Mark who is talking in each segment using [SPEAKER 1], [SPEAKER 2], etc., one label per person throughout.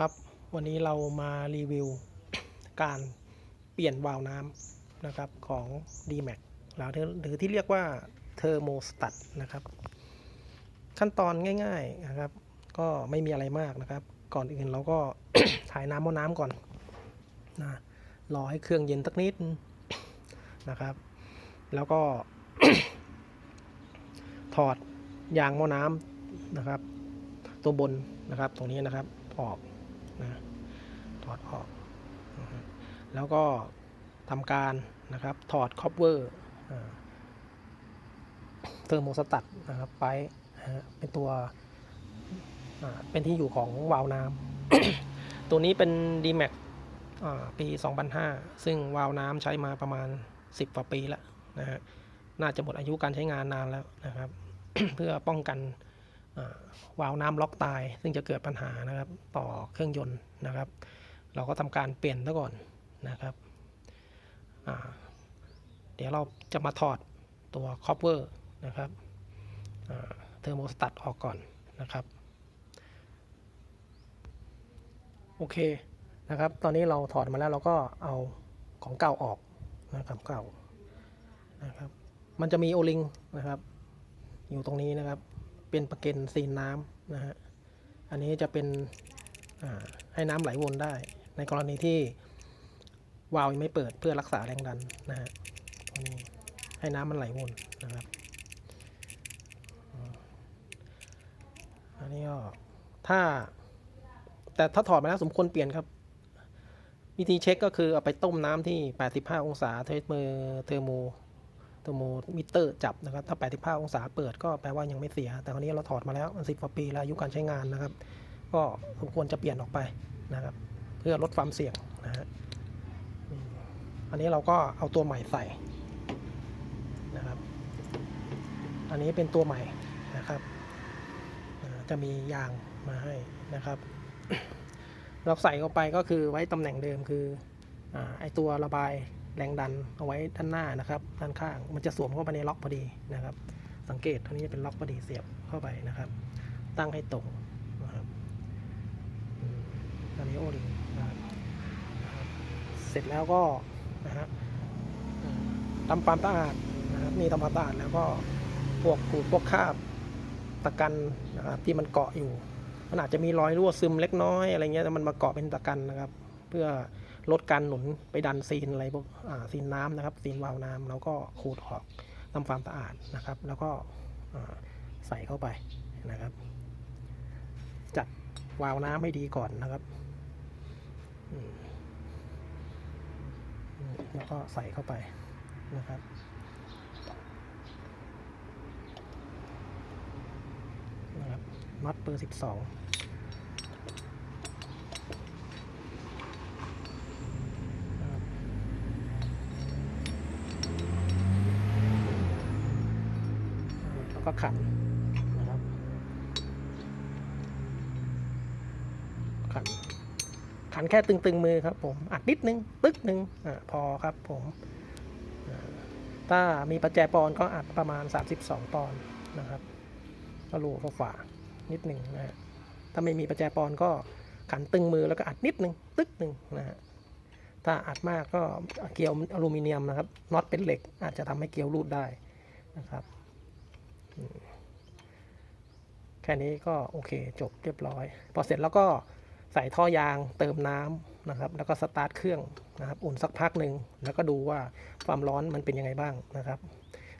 [SPEAKER 1] ครับ วันนี้เรามารีวิวการเปลี่ยนวาล์วน้ำนะครับของ DMAX หรือหรือที่เรียกว่าเทอร์โมสตัตนะครับ ขั้นตอนง่ายๆนะครับ ก็ไม่มีอะไรมากนะครับ ก่อนอื่นเราก็ถ่ายน้ำเอน้ำก่อนนะรอให้เครื่องเย็นสักนิดนะครับ แล้วก็ ถอดยางมอน้ำนะครับ ตัวบนนะครับ ตรงนี้นะครับออก นะถอดออกนะแล้วก็ทำการนะครับถอดคอปเวอร์เทอร์โมสตัตนะครับไปเป็นตัวเป็นที่อยู่ของวาล์วน้ำ ตัวนี้เป็น DMAX ปี 2005 ซึ่งวาล์วน้ำใช้มาประมาณ 10กว่าปีแล้วนะฮะน่าจะหมดอายุการใช้งานนานแล้วนะครับ เพื่อป้องกัน วาล์วน้ำล็อกตาย ซึ่งจะเกิดปัญหานะครับต่อเครื่องยนต์นะครับ เราก็ทำการเปลี่ยนซะก่อนนะครับเดี๋ยวเราจะมาถอดตัวคอปเวอร์นะครับเทอร์โมสตัตออกก่อนนะครับ โอเคนะครับ ตอนนี้เราถอดมาแล้วเราก็เอาของเก่าออกนะครับเก่านะครับ มันจะมีโอลิงนะครับ อยู่ตรงนี้นะครับ เป็นประเก็นซีนน้ำนะฮะอันนี้จะเป็นให้น้ำไหลวนได้ ในกรณีที่วาล์วยังไม่เปิดเพื่อรักษาแรงดันนะฮะตรงนี้ให้น้ำมันไหลวนนะครับอันนี้ก็ถ้า แต่ถ้าถอดมาแล้วสมควรเปลี่ยนครับ วิธีเช็คก็คือเอาไปต้มน้ำที่ 85 องศาเทสมือเทอร์โม เทอร์โมมิเตอร์จับนะครับ ถ้า 85 องศาเปิดก็แปลว่ายังไม่เสีย แต่คราวนี้เราถอดมาแล้วมัน10กว่าปีแล้วอายุการใช้งานนะครับ ก็สมควรจะเปลี่ยนออกไปนะครับ เพื่อลดความเสี่ยงนะฮะอันนี้เราก็เอาตัวใหม่ใส่นะครับ อันนี้เป็นตัวใหม่นะครับ จะมียางมาให้นะครับ เราใส่เข้าไปก็คือไว้ตำแหน่งเดิมคืออไอตัวระบาย แรงดันเอาไว้ด้านหน้านะครับ ด้านข้าง มันจะสวมเข้าไปในล็อกพอดีนะครับ สังเกตตรงนี้จะเป็นล็อกพอดีเสียบเข้าไปนะครับ ตั้งให้ตรงนะครับอันนี้โอลิงนะครับเสร็จแล้วก็นะฮะทำความสะอาดนะครับนี่ทำความสะอาดแล้วก็พวกขูดพวกคาบตะกันนะครับที่มันเกาะอยู่มันอาจจะมีรอยรั่วซึมเล็กน้อยอะไรเงี้ยแต่มันมาเกาะเป็นตะกันนะครับ เพื่อ ลดการหนุนไปดันซีนอะไรพวกซีนน้ำนะครับ ซีนวาล์วน้ำแล้วก็ขูดออกทำความสะอาดนะครับ แล้วก็ใส่เข้าไปนะครับ จัดวาล์วน้ำให้ดีก่อนนะครับแล้วก็ใส่เข้าไปนะครับนะครับน็อตเบอร์สิบสอง ก็ขันนะครับ ขัน ขันแค่ตึงๆมือครับผมอัดนิดนึง ตึกหนึ่งอ่าพอครับผมถ้ามีประแจปอนก็อัดประมาณ 32 ปอนนะครับก็รูฝานิดหนึ่งนะฮะถ้าไม่มีประแจปอนก็ขันตึงมือแล้วก็อัดนิดหนึ่งตึกหนึ่งนะฮะถ้าอัดมากก็เกลียวอลูมิเนียมนะครับน็อตเป็นเหล็กอาจจะทำให้เกลียวรูดได้นะครับ แค่นี้ก็โอเคจบเรียบร้อย พอเสร็จแล้วก็ใส่ท่อยางเติมน้ำนะครับ แล้วก็สตาร์ทเครื่องนะครับ อุ่นสักพักหนึ่งแล้วก็ดูว่าความร้อนมันเป็นยังไงบ้างนะครับ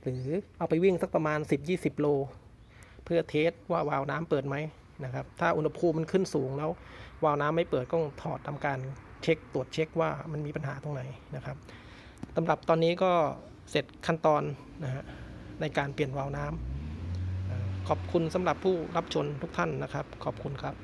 [SPEAKER 1] หรือเอาไปวิ่งสักประมาณ 10-20 โล เพื่อเทสว่าวาล์วน้ำเปิดไหมนะครับ ถ้าอุณหภูมิมันขึ้นสูงแล้ว วาล์วน้ำไม่เปิดก็ถอดทำการเช็คตรวจเช็คว่ามันมีปัญหาตรงไหนนะครับสำหรับตอนนี้ก็เสร็จขั้นตอนนะฮะในการเปลี่ยนวาล์วน้ำ ขอบคุณสำหรับผู้รับชมทุกท่านนะครับ ขอบคุณครับ